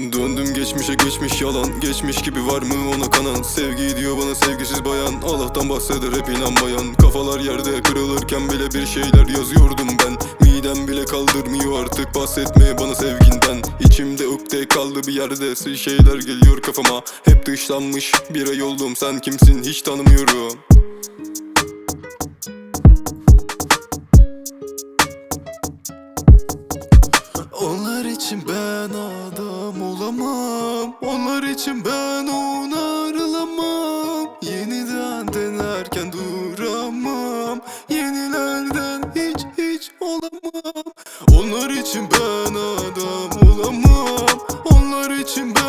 Döndüm geçmişe geçmiş yalan. Geçmiş gibi var mı ona kanan. Sevgi diyor bana sevgisiz bayan. Allah'tan bahseder hep inanmayan. Kafalar yerde kırılırken bile bir şeyler yazıyordum ben. Midem bile kaldırmıyor artık bahsetmeye bana sevginden. İçimde ukde kaldı bir yerde Sil şeyler geliyor kafama. Hep dışlanmış bir ay oldum Sen kimsin hiç tanımıyorum Olamam. Onlar için ben onarılamam. Yeniden denerken duramam. Yenilerden hiç hiç olamam. Onlar için ben adam olamam. Onlar için ben